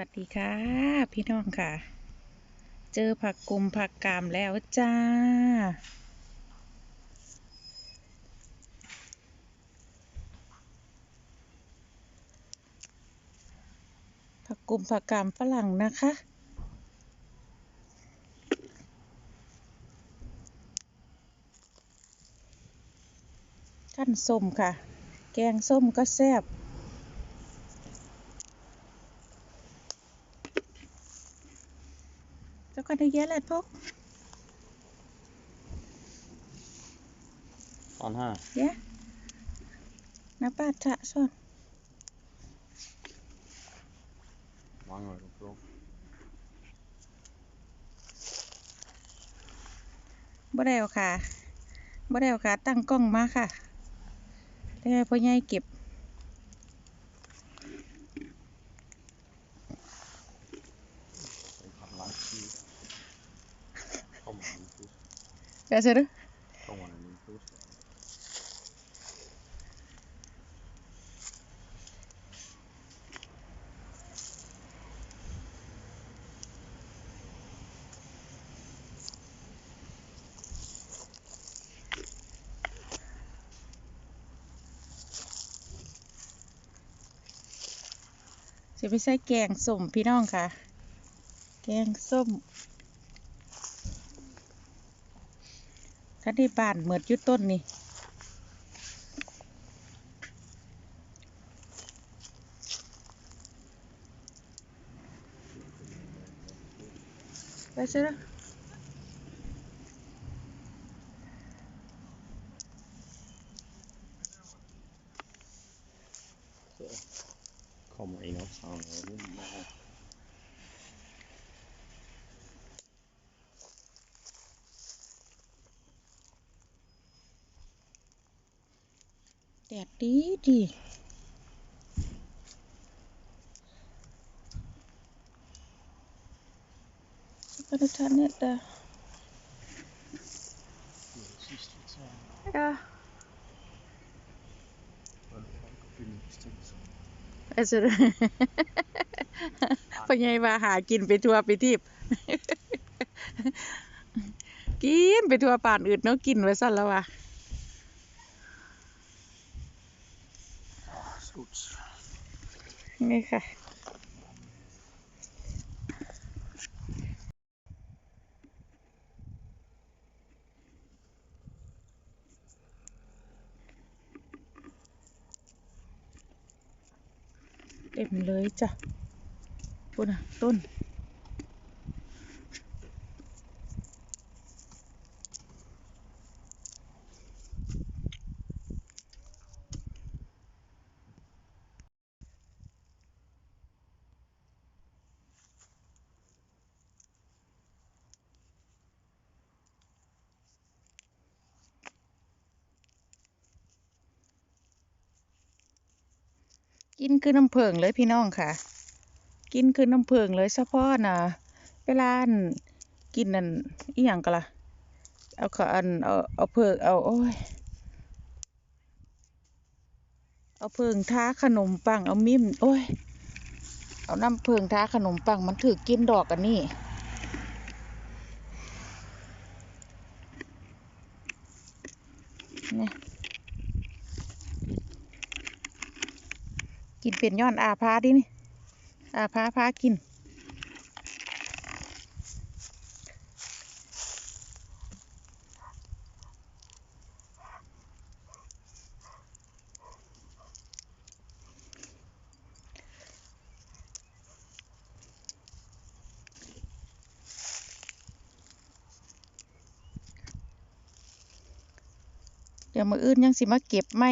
วัสดีค่ะ พี่น้องค่ะ เจอผักกุมผักกามแล้วจ้า ผักกุมผักกามฝรั่งนะคะ ขั้นส้มค่ะ แกงส้มก็แซ่บ Sao con thấy ghé lên Phúc? ตอนห้า Ghé Nó ba tạ son วางหน่อยลูกบ่ได้เอาค่ะบ่ได้เอาค่ะ ตั้งกล้องมาค่ะได้ให้พ่อใหญ่เก็บ ๆไปพันล้านที่เข้ามาในตู้ เดี๋ยวเสร็จแล้วเข้ามาในตู้สิไปใส่แกงส้มพี่น้องค่ะ แกงส้ม ท่านที่บ้านเหมือดอยุต้นนี่ไปเสร็จแล้วเข้ามาอีกแล้วสาวเลยรุ่นแม่ แดดดีดีก็ได้ทานเนี่ยแต่ Ja. Also, พ่อใหญ่ว่าหากินไปทั่วไปทิพย์กินไปทั่วป่านอื่นเนาะกินไว้สั่นแล้วว่ะ นี่ค่ะ เต็มเลยจ้ะปุ่นต้น กินคือน้ำเพิงเลยพี่น้องค่ะ กินคือน้ำเพิงเลยเฉพาะนะเวลานกินนั่นอีหยังก็ล่ะเอาขออันเอาเอาเพิงเอาโอ้ย เอาเพิงท้าขนมปังเอามิมโอ้ย เอาน้ำเพิงท้าขนมปังมันถือกินดอกอันนี้เนี่ย กินเป็นย้อนอาพาดินี่ อาพาพากิน เดี๋ยวมืออื่นยังสิมาเก็บไม่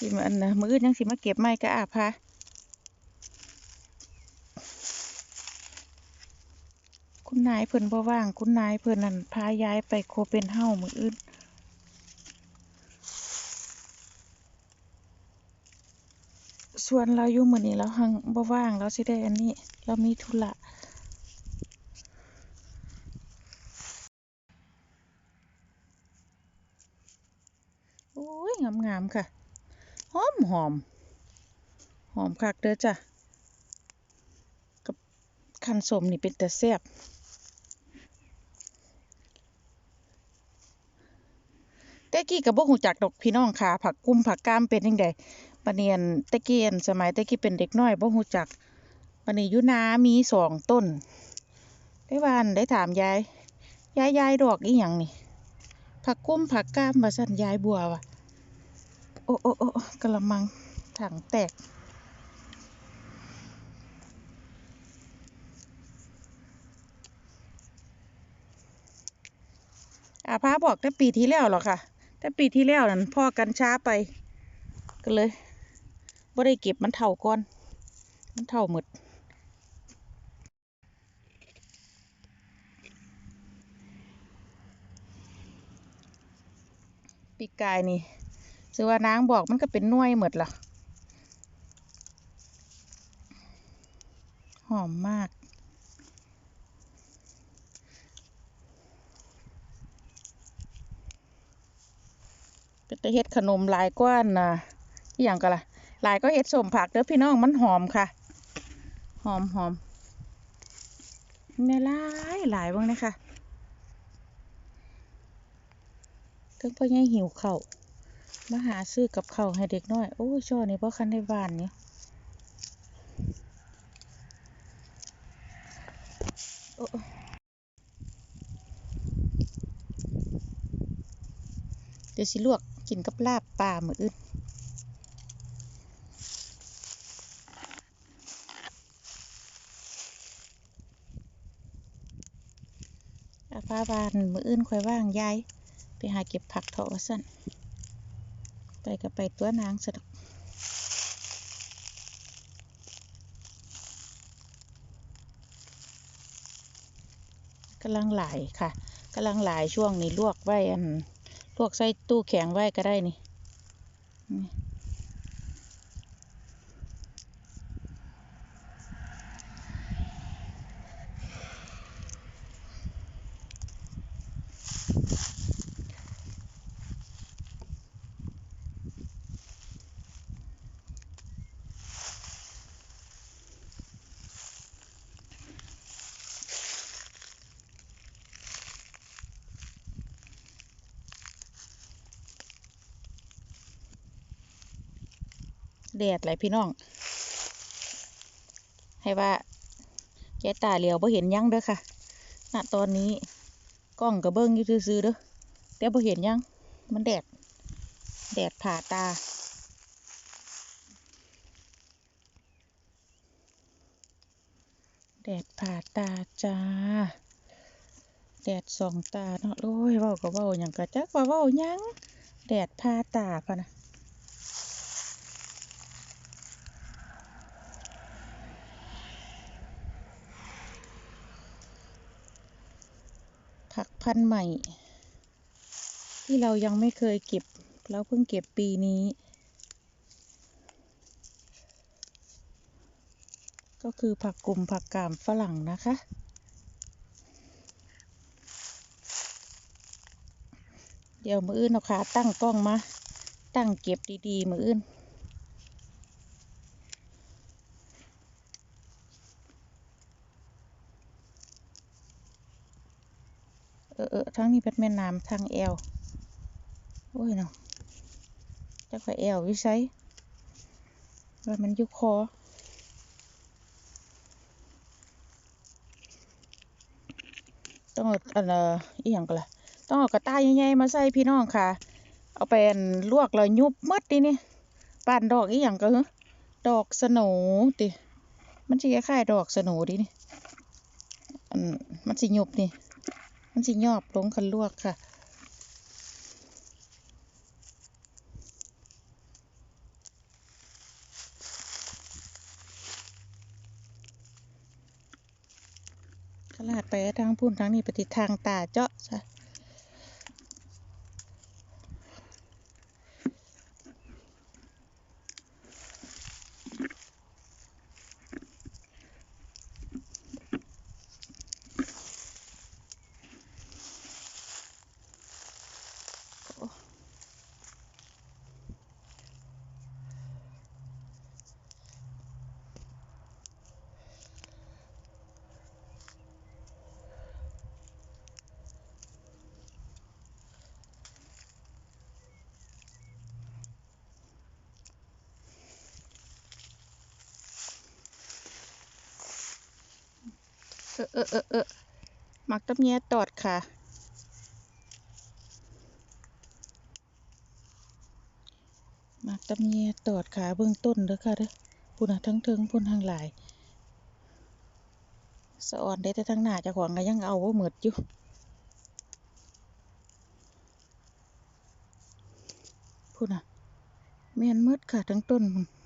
สิมาอันนะมือยังสิมาเก็บไม้ก็อาพาคุณนายเพิ่นบ่ว่าง คุณนายเพิ่นนั่นพาย้ายไปโคเปนเฮามืออื่นส่วนเราอยู่มือนี้เราหังบ่ว่างเราสิได้อันนี้ เรามีธุระโอ้ยงามๆค่ะ หอม หอมคักเด้อจ้ะคับขันสมนี่เป็นแต่แซ่บแต่กี้ก็บ่ฮู้จักดอกพี่น้องค่ะผักกุ้มผักก้ามเป็นจังไดปะเนียนแต่กี้อันสมัยแต่กี้เป็นเด็กน้อยบ่ฮู้จักปะนี้ยู่นามีสองต้น ได้วันได้ถามยายยายยายดอกอีหยังนี่ผักกุ้มผักก้ามว่าซั่นยายบัวว่ะ อ้โอ้โอ้กะละมังถังแตก อาภาบอกแต่ปีที่แล้วหรอกค่ะ แต่ปีที่แล้วนั่นพ่อกันช้าไปก็เลยบ่ได้เก็บมันเท่าก่อน มันเท่าหมดปีกายนี่ สือว่านางบอกมันก็เป็นน่วยหมดละหอมมาก เป็นต่เฮ็ดขนมลายกว่าน่ะอย่างก็ล่ะลายก็เฮ็ดสมผักเด้อพี่น้องมันหอมค่ะ หอมหอมแม่หลายหลายบ้างนะคะถึงพ่อใหญ่หิวเข้า มาหาซื้อกับเขาให้เด็กน้อย โอ้ช่อนี่พ่คันได้บ้านเนี่ยเดี๋ยวสิลวกกินกับลาบปลามื้ออื่นอาฟ้าบานมืออื่นคอยว่างยายไปหาเก็บผักเถาะว่าสั่น กับไปตัวนางสะดอกกำลังหลายค่ะกำลังหลายช่วงนี้ลวกไว้อันลวกใส่ตู้แข็งไว้ก็ได้นี่ แดดไหลพี่น้อง ให้ว่ายายตาเหลียวบ่เห็นยังเด้อค่ะ ณ ตอนนี้กล้องกระเบิ้องอยู่ซื่อๆเด้อแต่บ่เห็นยัง มันแดด แดดผ่าตา แดดผ่าตาจ้า แดดส่องตาเนาะ โอ้ยเว้าก็เว้าหยังก็จักว่าเว้าหยัง แดดผ่าตาพะนะ พันธุ์ใหม่ ที่เรายังไม่เคยเก็บ เราเพิ่งเก็บปีนี้ ก็คือผักกลุ่มผักกาดฝรั่งนะคะ เดี๋ยวมืออื่นเอาขาตั้งกล้องมา ตั้งเก็บดีๆ มืออื่น เออทั้งนี้เป็นแม่น้ำทางแอวโอ้ยเนาะจักว่าแอววิไสว่ามันยู่คอต้องเอาอันเอ่ออีหยังก็ล่ะต้องเอากระต่ายใหญ่ๆมาใส่พี่น้องค่ะ เอาไปนลวกแล้วยุบหมดดินี่ป่านดอกอีหยังก็ดอกสโหนติมันสิคล้ายๆดอกสโหนดินี่มันสิยุบนี่ มันสิยอบลงคันลวกค่ะ ขลาดไปทางพุ่นทางนี้ไปฏิทางตาเจาะจ้ะ อเออเออเออหมักตำแยตอดค่ะ หมักตำแยตอดขาเบื้องต้นเด้อค่ะเด้อพุ่นทั้งเทิงพุ่นทั้งหลายสะออนได้แต่ทั้งหน้าจ้าของก็ยังเอาบ่าเหมือดอยู่พุ่นน่ะแม่นหมดค่ะทั้งต้นพุ่น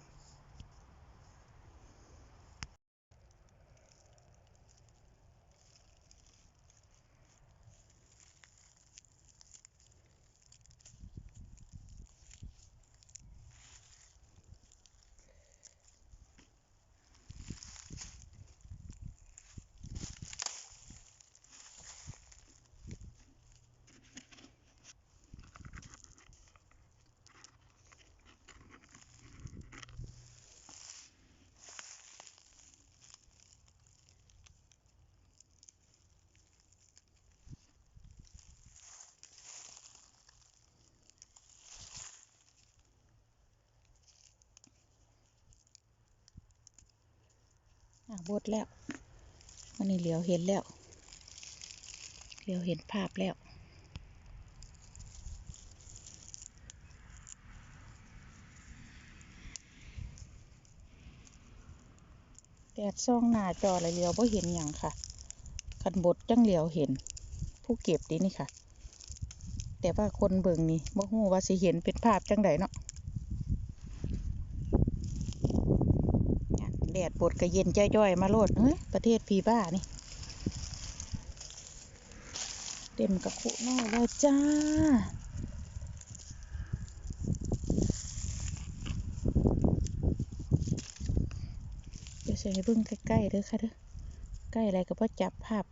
บดแล้วมันนี่เหลียวเห็นแล้ว เหลียวเห็นภาพแล้วแดดส่องหน้าจอเลยเหลียวบ่เห็นหยังค่ะคันบดจังเหลียวเห็น ผู้เก็บดีนี่ค่ะ แต่ว่าคนเบิ่งนี่บ่ฮู้ว่าสิเห็นเป็นภาพจังใดเนาะเนี่ย แดดปวดกระเย็นจ้อยๆ มาโลดเฮ้ย ประเทศพีบ้านี่ เต็มกระคุนอยแล้วจ้าเดี๋ยวเสียให้เบิ่งใกล้ๆเด้อค่ะเด้อใกล้อะไรก็บ่จับภาพ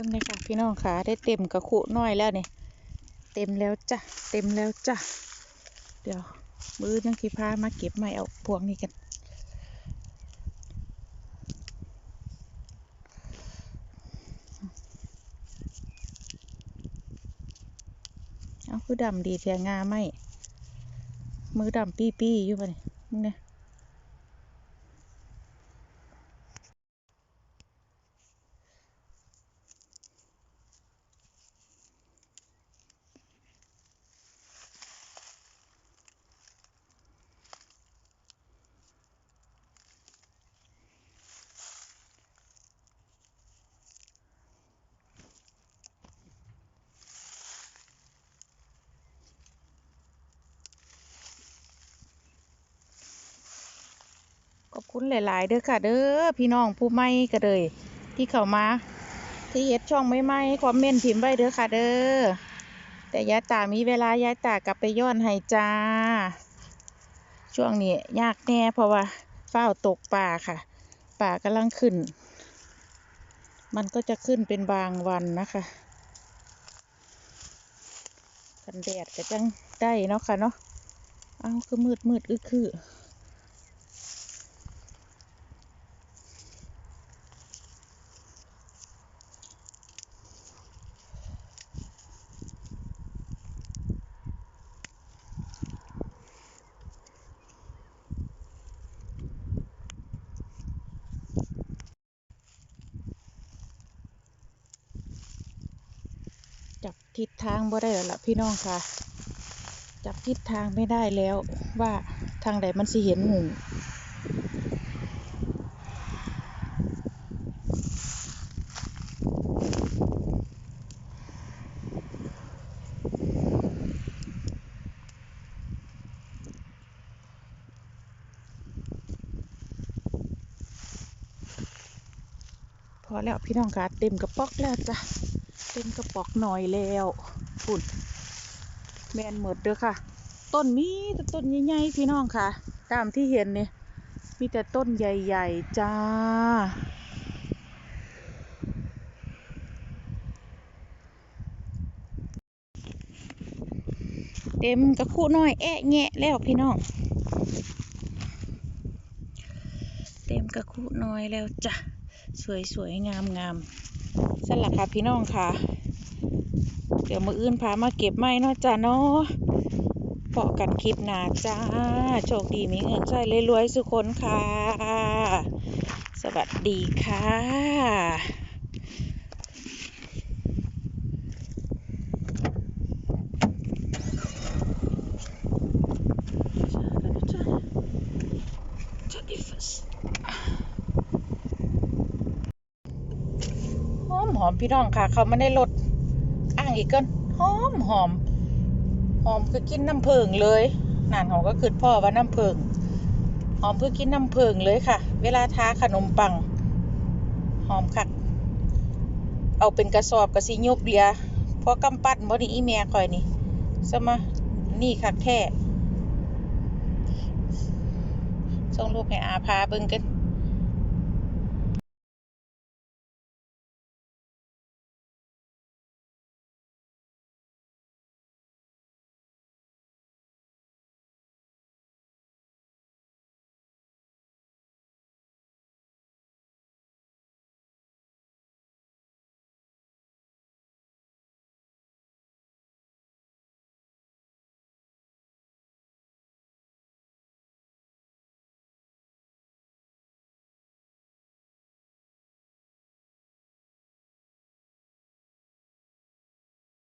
บิ่งเลยค่ะพี่น้องค่ะได้เต็มกระคุน้อยแล้วนี่เต็มแล้วจ้ะเต็มแล้วจ้ะเดี๋ยวมือยังสิพามาเก็บไม้เอาพวงนี้กันเอาคือดำดีแทงงาไหมมือดำปี้ปี้อยู่ปะเนี่ยมึงเนี่ย หลายๆ เด้อค่ะ เด้อพี่น้องผู้ใหม่ก็เลย ที่เข้ามา ที่เฮ็ดช่องใหม่คอมเมนต์พิมพ์ไว้เด้อค่ะ เด้อแต่ยายตามีเวลายายตากลับไปย้อนให้จ้า ช่วงนี้ยากแน่เพราะว่าเฝ้าตกป่าค่ะ ป่ากำลังขึ้น มันก็จะขึ้นเป็นบางวันนะคะกันแดดก็จังได้เนาะค่ะเนาะ เอาคือมืดมืดอึคือ ทิศทางบ่ได้แล้วล่ะพี่น้องค่ะ จับทิศทางไม่ได้แล้วว่าทางใดมันสิเห็นงูพอแล้วพี่น้องค่ะเต็มกระป๋อกแล้วจ้ะ เต็มกระป๋อกหน่อยแล้วฝุ่นแมนหมดเด้อค่ะ ต้นมีแต่ต้นใหญ่ๆพี่น้องค่ะ ตามที่เห็นนี่มีแต่ต้นใหญ่ๆจ้า เต็มกระคุน้อยแอะแงะแล้วพี่น้อง เต็มกระคุน้อยแล้วจ้ะ สวยสวยงามงามสลักค่ะพี่น้องค่ะ เดี๋ยวมืออื่นพามาเก็บไม้เนาะจ้ะเนาะพอกันคลิปหนาจ้า โชคดีมีเงินใช้รวยๆสุขคนค่ะ สวัสดีค่ะ หอมพี่น้องค่ะ เขามาในรถอ่างอีกกินหอมหอมหอมคือกินน้ำผึ้งเลยนานหอมก็คือพ่อว่าน้ำผึ้งหอมคือกินน้ำผึ้งเลยค่ะ เวลาทาขนมปัง หอมคัก เอาเป็นกระสอบกระสิยบเลียพอกำปั้นบ่นี่อีเมียคอยนี่สมานี่คักแท้ส่งรูปให้อาพาเบิ่งกัน